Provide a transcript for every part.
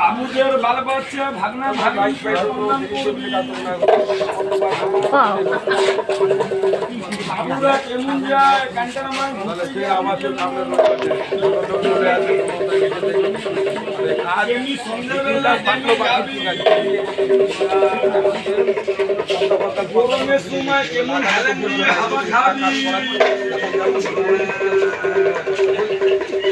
বাবুদের বাল বাচ্চা ভাগনা ভাগনি। বাবুরা কেমন যায় গানটার ঘুরতে এমনি সন্ধ্যাবেলা গরমের সময় কেমন হাওয়া খাবি।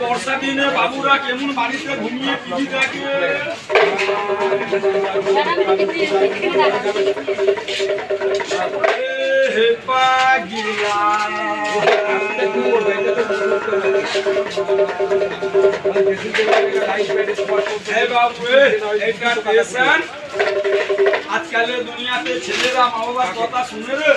বর্ষা দিনে বাবুরা কেমন বাড়িতে ঘুমিয়ে টিভি দেখে? আজকালের দুনিয়াতে ছেলেরা মা বাবার কথা শুনে রে।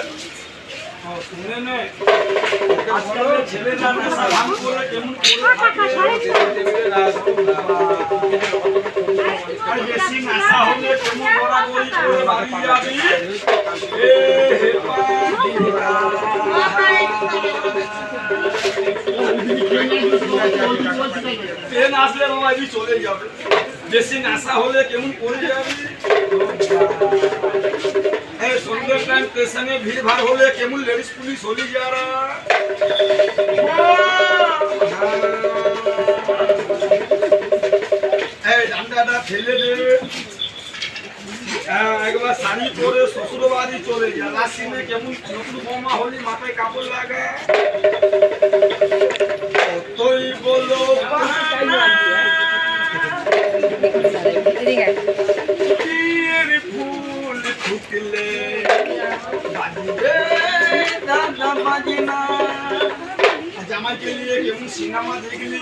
ট্রেন আসলে বাবা চলে যাবে। বেশি নেশা হলে কেমন করে যাবি? স্টেশনে ভিড় ভাড় হলে কেমন লেডিস পুলিশ হলি যারা? ডান্ডাটা ফেলে দে। হ্যাঁ, একবার শাড়ি পরে শ্বশুর চলে যা। লাসিনে কেমন নতুন বৌমা হলি মাথায় কাপড় লাগা। তুই বলো। বাহানা। বিয়ের দাদা বাজনা জামাইকে নিয়ে কেমন সিনেমা দেখলি?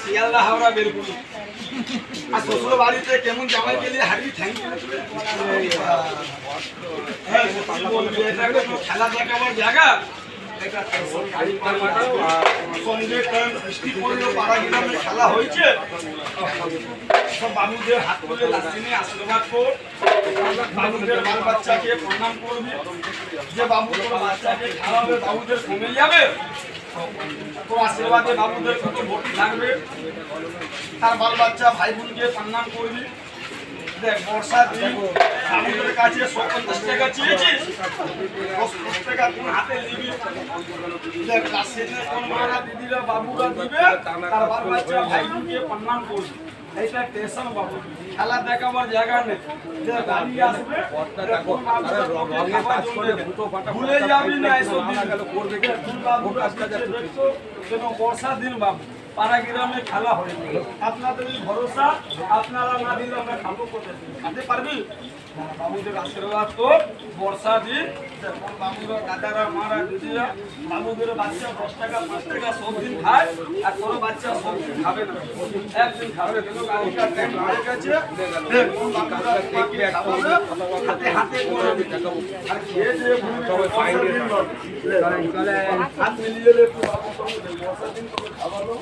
শিয়ালদা হাওড়া বেরগুলি আর শ্বশুর বাড়িতে কেমন জামাইকে নিয়ে হারবি থ্যাংক হ্যাঁ কি বলবি খেলা দেখাবার জায়গা। সন্ধ্যে খেলা হয়েছে। বাল বাচ্চাকে প্রণাম যে বাবু তোর বাচ্চাকে বাবুদের কমে যাবে। তোর আশীর্বাদে বাবুদের কত তার বাল বাচ্চা ভাই বোনকে প্রণাম করবি। দেখ, বর্ষা বাবুদের কাছে পঞ্চাশ টাকা চেয়েছিস দশ টাকা কোন হাতে নিবি। দেখ মারা দিদিরা বাবুরা দিবে, তার বাল বাচ্চা ভাই বোনকে প্রণাম করবি। এইটা স্টেশন বাবু। খেলা দেখাবার জায়গা নেই। গাড়ি আসবে ভুলে যাবি না এসব দিন। করবে? বাবু কেন দিন পাড়া গ্রামে খেলা হয়ে আপনাদের ভরসা আপনারা না দিলে আমরা খাব কোথায়? পারবি? বাবুদের আশীর্বাদ তো বর্ষা দিন বাবুরা দাদারা মারা দিদিরা বাবুদের বাচ্চা দশ টাকা পাঁচ টাকা সব দিন খায় আর কোনো বাচ্চা সব দিন খাবে না। একদিন খাবে হয়ে গেছে হাতে হাতে করে আর খেয়ে পাইনি হাত মিলিয়ে বর্ষা দিন খাওয়ালো